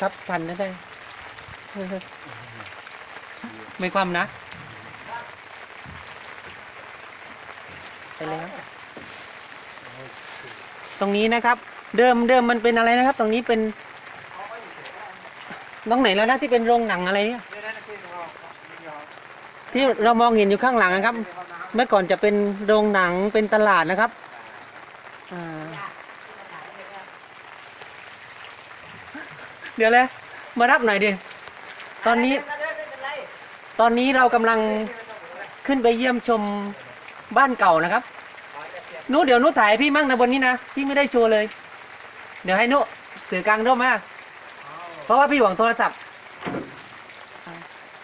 ทับพันได้เออไม่ความนะ ไปแล้ว ตรงนี้นะครับ เดิมเดิมมันเป็นอะไรนะครับ ตรงนี้เป็นตรงไหนแล้วนะที่เป็นโรงหนังอะไรเนี่ยที่เรามองเห็นอยู่ข้างหลังนะครับ เมื่อก่อนจะเป็นโรงหนังเป็นตลาดนะครับอ่า เดี๋ยวเลยมารับหน่อยดิ ตอนนี้ ตอนนี้เรากำลังขึ้นไปเยี่ยมชมบ้านเก่านะครับ นุเดี๋ยวนุถ่ายพี่มั่งนะบนนี้นะ พี่ไม่ได้โชว์เลย เดี๋ยวให้นุถือกลางร่มมา เพราะว่าพี่หวังโทรศัพท์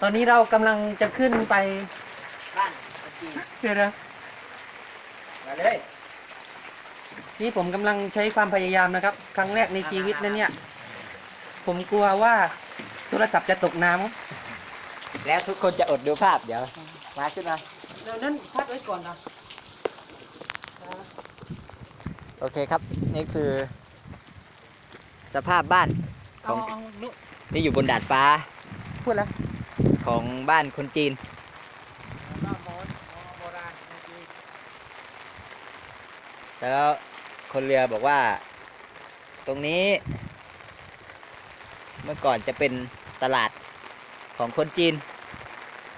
ตอนนี้เรากำลังจะขึ้นไปบ้านตะกี้เดี๋ยวนะมาเลยนี่ผมกำลังใช้ความพยายามนะครับ ครั้งแรกในชีวิตนะเนี่ย ผมกลัวว่าโทรศัพท์จะตกน้ำครับแล้วทุกคนจะอดดูภาพเดี๋ยว มาขึ้นมาเดี๋ยวนั้นพัดไว้ก่อนนะโอเคครับ นี่คือ สภาพบ้านขเอาองเอานุที่อยู่บนดาดฟ้าพูดแล้วของบ้านคนจีนแล้วคนเรือบอกว่า ตรงนี้ เมื่อก่อนจะเป็นตลาดของคนจีน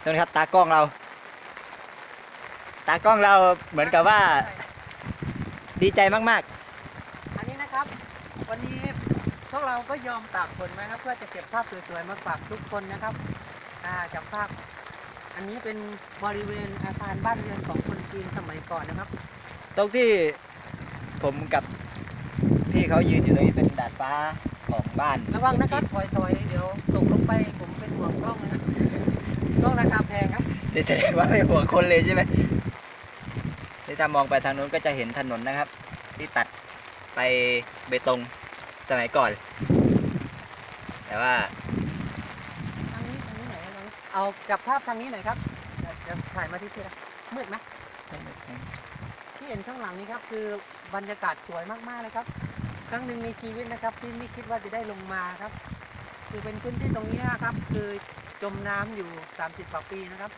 นู่นครับ ตากล้องเรา ตากล้องเราเหมือนกับว่าดีใจมากอันนี้นะครับ วันนี้พวกเราก็ยอมตากฝนไหมครับเพื่อจะเก็บภาพสวยๆมาฝากทุกคนนะครับอ่าจากภาพ อันนี้เป็นบริเวณอาคารบ้านเรือนของคนจีนสมัยก่อนนะครับๆตรงที่ผมกับพี่เขายืนอยู่ตรงนี้เป็นดาดฟ้า ของบ้าน ระวังนะครับถอยๆเดี๋ยวตกลงไปผมเป็นห่วงกล้องนะครับกล้องราคาแพงครับนี่แสดงว่าไม่ห่วงคนเลยใช่ไหมที่ถ้ามองไปทางนู้นก็จะเห็นถนนนะครับ ที่ตัดไปเบตงสมัยก่อน แต่ว่าทางนี้ทางนี้ไหนอยทางนี้เอาจับภาพทางนี้หน่อยครับเดี๋ยวเดี๋ยวถ่ายมาที่พี่นะมืดไหมที่เห็นข้างหลังนี้ครับคือบรรยากาศสวยมากๆเลยครับ ครั้งหนึ่งในชีวิตนะครับ ที่ไม่คิดว่าจะได้ลงมาครับ คือเป็นพื้นที่ตรงนี้ครับ คือจมน้ำอยู่30กว่าปีนะครับ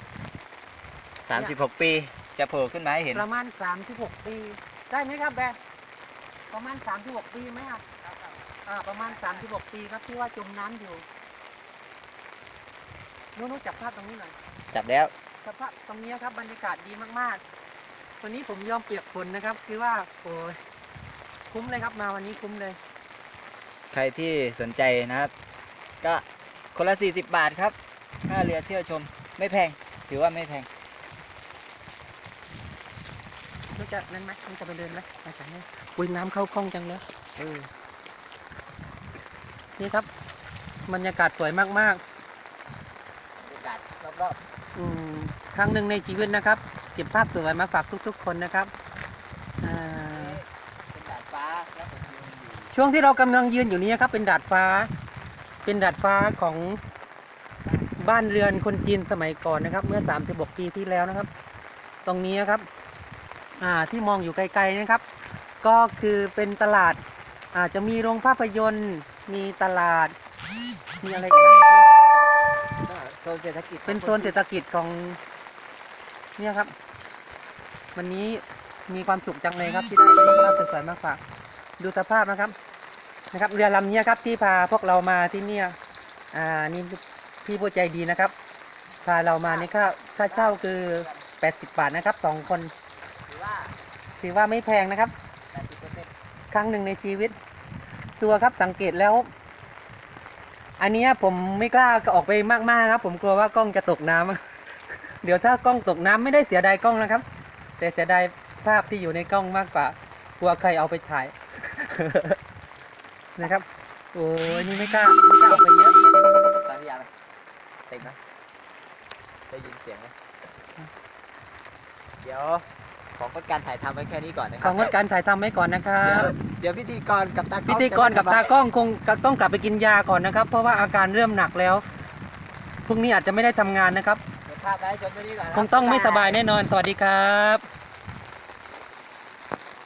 36 ปีจะโผล่ขึ้นมาให้เห็นประมาณ 36 ปี ได้ไหมครับแบร์ประมาณ 36 ปีไหมครับอ่าประมาณ 36 ปีครับที่ว่าจมน้ำอยู่นู้นๆจับภาพตรงนี้หน่อยจับแล้วสภาพตรงนี้ครับบรรยากาศดีมากๆวันนี้ผมยอมเปียกฝนนะครับ คือว่าโอ้ย คุ้มเลยครับมาวันนี้คุ้มเลย ใครที่สนใจนะครับ ก็คนละ 40 บาทครับค่าเรือเที่ยวชมไม่แพง ถือว่าไม่แพงรู้จะนั่นไหมมันจะไปเดินไหมอาจารย์เนี่ยอุ้ยน้ำเข้าคล่องจังเลยเออนี่ครับบรรยากาศสวยมากบรรยากาศรอบๆ อืมครั้งหนึ่งในชีวิตนะครับ เก็บภาพสวยมาฝากทุก ๆ คนนะครับอ่า ๆเป็นดาดฟ้าแล้วผมยืนอยู่ ช่วงที่เรากำลังยืนอยู่นี้ครับเป็นดาดฟ้า เป็นดาดฟ้าของบ้านเรือนคนจีนสมัยก่อนนะครับ เมื่อ36ปีที่แล้วนะครับ ตรงนี้ครับอ่าที่มองอยู่ไกลๆนะครับ ก็คือเป็นตลาดอาจจะมีโรงภาพยนตร์มีตลาด มีอะไรกันบ้างเมื่อกี้ก็โซนเศรษฐกิจเป็นโซนเศรษฐกิจของเนี่ยครับ วันนี้มีความสุขจังเลยครับที่ได้ภาพสวยๆมากฝาก ดูสภาพนะครับนะครับเรือลำนี้ครับที่พาพวกเรามาที่เนี่ยอ่านี่พี่ผู้ใจดีนะครับ พาเรามานี่ค่าค่าเช่าคือ 80 บาทนะครับสองคนถือว่าถือว่าไม่แพงนะครับ ครั้งหนึ่งในชีวิต ตัวครับสังเกตแล้ว อันนี้ผมไม่กล้าออกไปมากๆครับ ผมกลัวว่ากล้องจะตกน้ำเดี๋ยวถ้ากล้องตกน้ำไม่ได้เสียดายกล้องนะครับ แต่เสียดายภาพที่อยู่ในกล้องมากกว่ากลัวใครเอาไปถ่าย นะครับ โอ้ยนี่ไม่กล้าไม่กล้าออกไปเยอะตอนที่ยาไหมเต็มไหมได้ยินเสียงไหมเดี๋ยวของงดการถ่ายทำไว้แค่นี้ก่อนนะคขรัองงดการถ่ายทำไว้ก่อนนะครับ เดี๋ยวพิธีกรกับตากล้พิองธีกรกับตากล้องคงต้องกลับไปกินยาก่อนนะครับ เพราะว่าอาการเริ่มหนักแล้วพรุ่งนี้อาจจะไม่ได้ทำงานนะครับ เดี๋ยวภาพไว้ให้ชมตัวนี้ก่อนนะคงต้องไม่สบายแน่นอนสวัสดีครับ